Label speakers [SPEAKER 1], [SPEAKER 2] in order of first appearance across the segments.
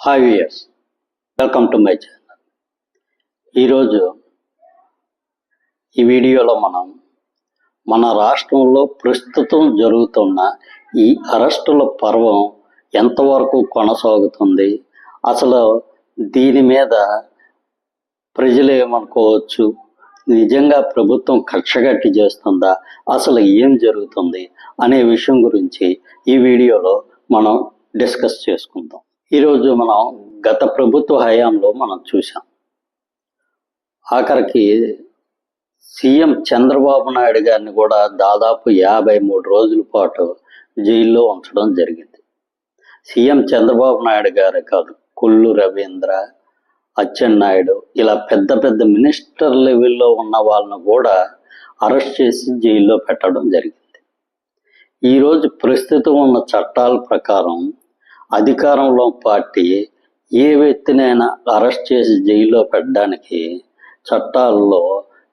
[SPEAKER 1] Hi viewers welcome to my channel ఈరోజు ఈ వీడియోలో మనం మన రాష్ట్రంలో ప్రస్తుతం జరుగుతున్న ఈ అరెస్టుల పర్వం ఎంతవరకు కొనసాగుతుంది? అసలు దీని మీద ప్రజలు ఏమనుకోవచ్చు? నిజంగా ప్రభుత్వం కక్షగట్టి చేస్తుందా? అసలు ఏం జరుగుతుంది? అనే విషయం గురించి ఈ వీడియోలో మనం డిస్కస్ చేసుకుందాం. ఈరోజు మనం గత ప్రభుత్వ హయాంలో మనం చూసాం ఆఖరికి సీఎం చంద్రబాబు నాయుడు గారిని కూడా దాదాపు యాభై మూడు రోజుల పాటు జైల్లో ఉంచడం జరిగింది. సీఎం చంద్రబాబు నాయుడు గారే కాదు కొల్లు రవీంద్ర అచ్చెన్నాయుడు ఇలా పెద్ద పెద్ద మినిస్టర్ లెవెల్లో ఉన్న వాళ్ళను కూడా అరెస్ట్ చేసి జైల్లో పెట్టడం జరిగింది. ఈరోజు ప్రస్తుతం ఉన్న చట్టాల ప్రకారం అధికారంలో పార్టీ ఏ వ్యక్తినైనా అరెస్ట్ చేసి జైల్లో పెట్టడానికి చట్టాల్లో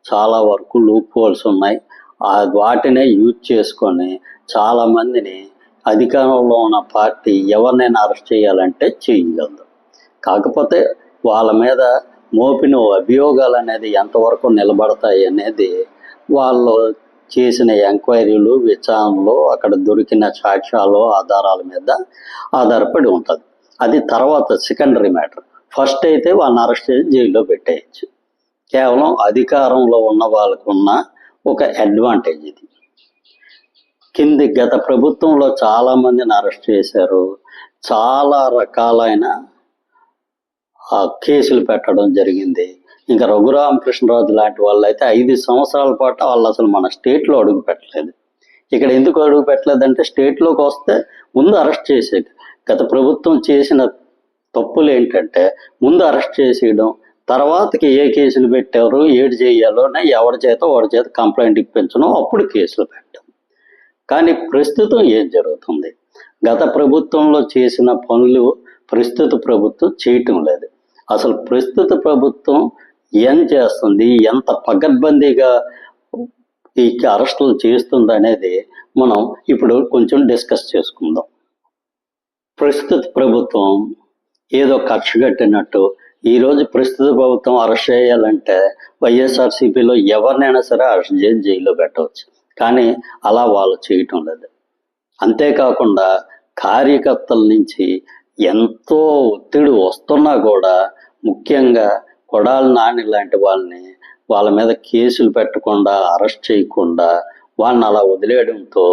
[SPEAKER 1] చాలా వరకు లూప్ హోల్స్ ఉన్నాయి. ఆ వాటినే యూజ్ చేసుకొని చాలా మందిని అధికారంలో ఉన్న పార్టీ ఎవరినైనా అరెస్ట్ చేయాలంటే చేయగలదు. కాకపోతే వాళ్ళ మీద మోపిన అభియోగాలు అనేది ఎంతవరకు నిలబడతాయి అనేది వాళ్ళు చేసిన ఎంక్వైరీలు విచారణలు అక్కడ దొరికిన సాక్ష్యాలు ఆధారాల మీద ఆధారపడి ఉంటుంది. అది తర్వాత సెకండరీ మ్యాటర్. ఫస్ట్ అయితే వాళ్ళని అరెస్ట్ చేసి జైల్లో పెట్టేయచ్చు. కేవలం అధికారంలో ఉన్న వాళ్ళకున్న ఒక అడ్వాంటేజ్ ఇది. కింది గత ప్రభుత్వంలో చాలా మందిని అరెస్ట్ చేశారు. చాలా రకాలైన ఆ కేసులు పెట్టడం జరిగింది. ఇంకా రఘురామకృష్ణరాజు లాంటి వాళ్ళు అయితే ఐదు సంవత్సరాల పాటు వాళ్ళు అసలు మన స్టేట్లో అడుగు పెట్టలేదు. ఇక్కడ ఎందుకు అడుగు పెట్టలేదంటే స్టేట్లోకి వస్తే ముందు అరెస్ట్ చేసే గత ప్రభుత్వం చేసిన తప్పులు ఏంటంటే ముందు అరెస్ట్ చేసేయడం తర్వాతకి ఏ కేసులు పెట్టారు ఏడు చేయాలో ఎవరి చేత వాడి చేత కంప్లైంట్ ఇప్పించడం అప్పుడు కేసులు పెట్టడం. కానీ ప్రస్తుతం ఏం జరుగుతుంది? గత ప్రభుత్వంలో చేసిన పనులు ప్రస్తుత ప్రభుత్వం చేయటం లేదు. అసలు ప్రస్తుత ప్రభుత్వం ఏం చేస్తుంది ఎంత పగద్బందీగా ఈ అరెస్టులు చేస్తుంది అనేది మనం ఇప్పుడు కొంచెం డిస్కస్ చేసుకుందాం. ప్రస్తుత ప్రభుత్వం ఏదో కక్ష కట్టినట్టు ఈరోజు ప్రస్తుత ప్రభుత్వం అరెస్ట్ చేయాలంటే వైఎస్ఆర్సీపీలో ఎవరినైనా సరే అరెస్ట్ చేసి జైల్లో పెట్టవచ్చు. కానీ అలా వాళ్ళు చేయటం లేదు. అంతేకాకుండా కార్యకర్తల నుంచి ఎంతో ఒత్తిడి వస్తున్నా కూడా ముఖ్యంగా కొడాలి నాని లాంటి వాళ్ళని వాళ్ళ మీద కేసులు పెట్టకుండా అరెస్ట్ చేయకుండా వాళ్ళని అలా వదిలేయడంతో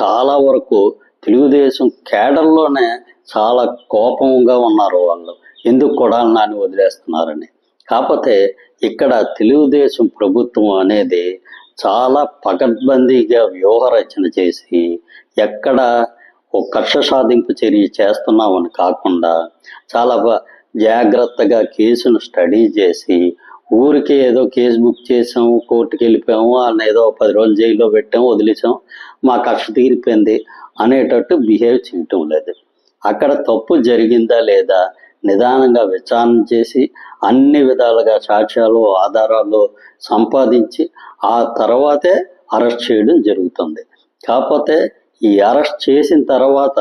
[SPEAKER 1] చాలా వరకు తెలుగుదేశం కేడర్లోనే చాలా కోపంగా ఉన్నారు వాళ్ళు. ఎందుకు కొడాలి నాని వదిలేస్తున్నారని. కాకపోతే ఇక్కడ తెలుగుదేశం ప్రభుత్వం అనేది చాలా పకడ్బందీగా వ్యూహరచన చేసి ఎక్కడ ఒక కక్ష సాధింపు చర్య చేస్తున్నామని కాకుండా చాలా జాగ్రత్తగా కేసును స్టడీ చేసి ఊరికే ఏదో కేసు బుక్ చేసాము కోర్టుకి వెళ్ళిపోయాము అని ఏదో పది రోజులు జైల్లో పెట్టాము వదిలేసాం మా కక్ష తీరిపోయింది అనేటట్టు బిహేవ్ చేయటం లేదు. అక్కడ తప్పు జరిగిందా లేదా నిదానంగా విచారణ చేసి అన్ని విధాలుగా సాక్ష్యాలు ఆధారాలు సంపాదించి ఆ తర్వాతే అరెస్ట్ చేయడం జరుగుతుంది. కాకపోతే ఈ అరెస్ట్ చేసిన తర్వాత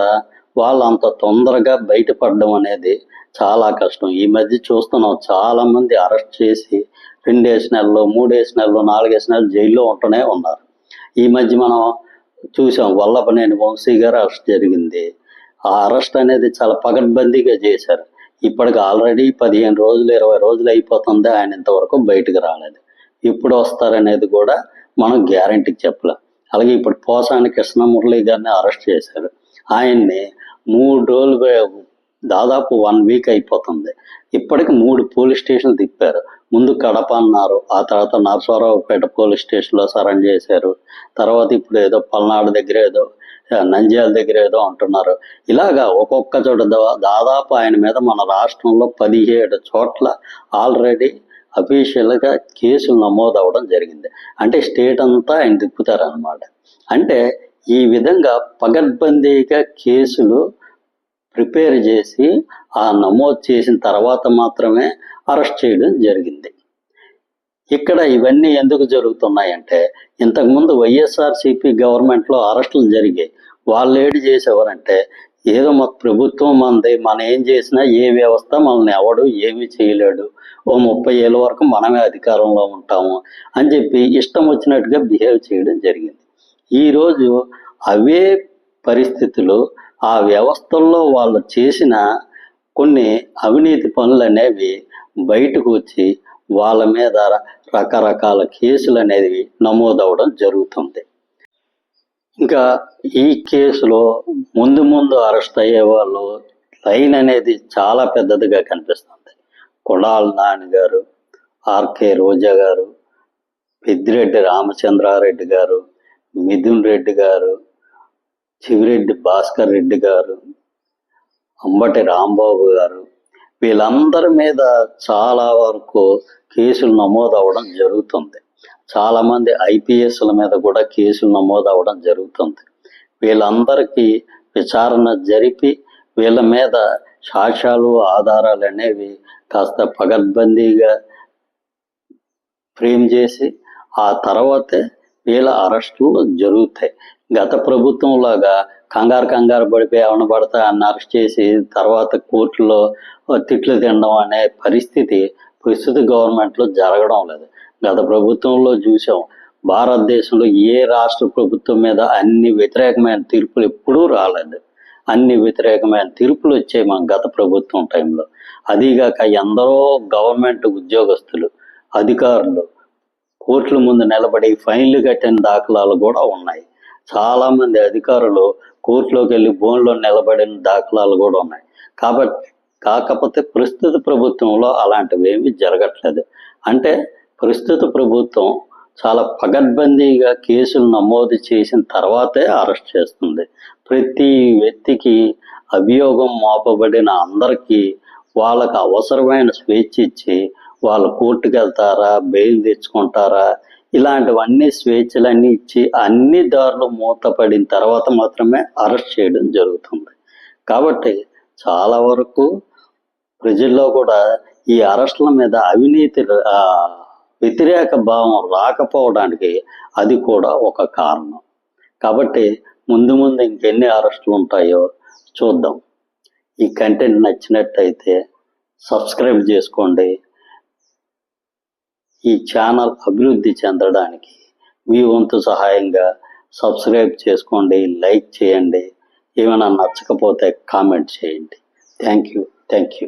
[SPEAKER 1] వాళ్ళు అంత తొందరగా బయటపడడం అనేది చాలా కష్టం. ఈ మధ్య చూస్తున్నాం చాలా మంది అరెస్ట్ చేసి రెండేసి నెలలు మూడేసి నెలలు నాలుగేసి నెలలు జైల్లో ఉంటూనే ఉన్నారు. ఈ మధ్య మనం చూసాం వల్లభనేని వంశీ గారు అరెస్ట్ జరిగింది. ఆ అరెస్ట్ అనేది చాలా పగడ్బందీగా చేశారు. ఇప్పటికి ఆల్రెడీ పదిహేను రోజులు ఇరవై రోజులు అయిపోతుంది ఆయన ఇంతవరకు బయటకు రాలేదు. ఇప్పుడు వస్తారనేది కూడా మనం గ్యారంటీ చెప్పలేం. అలాగే ఇప్పుడు పోసాని కృష్ణమురళి గారిని అరెస్ట్ చేశారు. ఆయన్ని మూడు రోజులు దాదాపు వన్ వీక్ అయిపోతుంది. ఇప్పటికి మూడు పోలీస్ స్టేషన్లు తిప్పారు. ముందు కడప అన్నారు. ఆ తర్వాత నరసరావుపేట పోలీస్ స్టేషన్లో సరెండ్ చేశారు. తర్వాత ఇప్పుడు ఏదో పల్నాడు దగ్గర ఏదో ఆ, నంద్యాల దగ్గర ఏదో అంటున్నారు. ఇలాగా ఒక్కొక్క చోట దాదాపు ఆయన మీద మన రాష్ట్రంలో పదిహేడు చోట్ల ఆల్రెడీ అఫీషియల్గా కేసులు నమోదు అవ్వడం జరిగింది. అంటే స్టేట్ అంతా ఆయన తిప్పుతారనమాట అంటే ఈ విధంగా పగడ్బందీగా కేసులు ప్రిపేర్ చేసి ఆ నమోదు చేసిన తర్వాత మాత్రమే అరెస్ట్ చేయడం జరిగింది. ఇక్కడ ఇవన్నీ ఎందుకు జరుగుతున్నాయంటే ఇంతకుముందు వైఎస్ఆర్సీపీ గవర్నమెంట్లో అరెస్టులు జరిగాయి. వాళ్ళు ఏడు చేసేవారంటే ఏదో మాకు ప్రభుత్వం మంది మనం ఏం చేసినా ఏ వ్యవస్థ మనల్ని ఎవడు ఏమీ చేయలేడు. ఓ ముప్పై ఏళ్ళ వరకు మనమే అధికారంలో ఉంటాము అని చెప్పి ఇష్టం వచ్చినట్టుగా బిహేవ్ చేయడం జరిగింది. ఈరోజు అవే పరిస్థితులు ఆ వ్యవస్థల్లో వాళ్ళు చేసిన కొన్ని అవినీతి పనులు అనేవి బయటకు వచ్చి వాళ్ళ మీద రకరకాల కేసులు అనేవి నమోదవడం జరుగుతుంది. ఇంకా ఈ కేసులో ముందు ముందు అరెస్ట్ అయ్యే వాళ్ళు లైన్ అనేది చాలా పెద్దదిగా కనిపిస్తుంది. కొడాల నాని గారు ఆర్కే రోజా గారు పెద్దిరెడ్డి రామచంద్రారెడ్డి గారు మిథున్ రెడ్డి గారు చివిరెడ్డి భాస్కర్ రెడ్డి గారు అంబటి రాంబాబు గారు వీళ్ళందరి మీద చాలా వరకు కేసులు నమోదు అవ్వడం జరుగుతుంది. చాలా మంది ఐపీఎస్ల మీద కూడా కేసులు నమోదు అవ్వడం జరుగుతుంది. వీళ్ళందరికీ విచారణ జరిపి వీళ్ళ మీద సాక్ష్యాలు ఆధారాలు అనేవి కాస్త పగడ్బందీగా ఫ్రేమ్ చేసి ఆ తర్వాతే వీళ్ళ అరెస్టులు జరుగుతాయి. గత ప్రభుత్వం లాగా కంగారు కంగారు పడిపోయి ఎవరిని పడితే అన్న అరెస్ట్ చేసి తర్వాత కోర్టులో తిట్లు తినడం అనే పరిస్థితి ప్రస్తుత గవర్నమెంట్లో జరగడం లేదు. గత ప్రభుత్వంలో చూసాం భారతదేశంలో ఏ రాష్ట్ర ప్రభుత్వం మీద అన్ని వ్యతిరేకమైన తీర్పులు ఎప్పుడూ రాలేదు. అన్ని వ్యతిరేకమైన తీర్పులు వచ్చాయి మా గత ప్రభుత్వం టైంలో అదీగాక ఎందరో గవర్నమెంట్ ఉద్యోగస్తులు అధికారులు కోర్టుల ముందు నిలబడి ఫైన్లు కట్టిన దాఖలాలు కూడా ఉన్నాయి. చాలామంది అధికారులు కోర్టులోకి వెళ్ళి బోన్లో నిలబడిన దాఖలాలు కూడా ఉన్నాయి. కాబట్టి కాకపోతే ప్రస్తుత ప్రభుత్వంలో అలాంటివి ఏమీ జరగట్లేదు. అంటే ప్రస్తుత ప్రభుత్వం చాలా పగడ్బందీగా కేసులు నమోదు చేసిన తర్వాతే అరెస్ట్ చేస్తుంది. ప్రతి వ్యక్తికి అభియోగం మోపబడిన అందరికీ వాళ్ళకు అవసరమైన స్వేచ్ఛ ఇచ్చి వాళ్ళు కోర్టుకు వెళ్తారా బెయిల్ తెచ్చుకుంటారా ఇలాంటివన్నీ స్వేచ్ఛలన్నీ ఇచ్చి అన్ని దారులు మూతపడిన తర్వాత మాత్రమే అరెస్ట్ చేయడం జరుగుతుంది. కాబట్టి చాలా వరకు ప్రజల్లో కూడా ఈ అరెస్టుల మీద అవినీతి వ్యతిరేక భావం రాకపోవడానికి అది కూడా ఒక కారణం. కాబట్టి ముందు ముందు ఇంకెన్ని అరెస్టులు ఉంటాయో చూద్దాం. ఈ కంటెంట్ నచ్చినట్టయితే సబ్స్క్రైబ్ చేసుకోండి. ఈ ఛానల్ అభివృద్ధి చెందడానికి మీ వంతు సహాయంగా సబ్స్క్రైబ్ చేసుకోండి లైక్ చేయండి. ఏమైనా నచ్చకపోతే కామెంట్ చేయండి. Thank you thank you.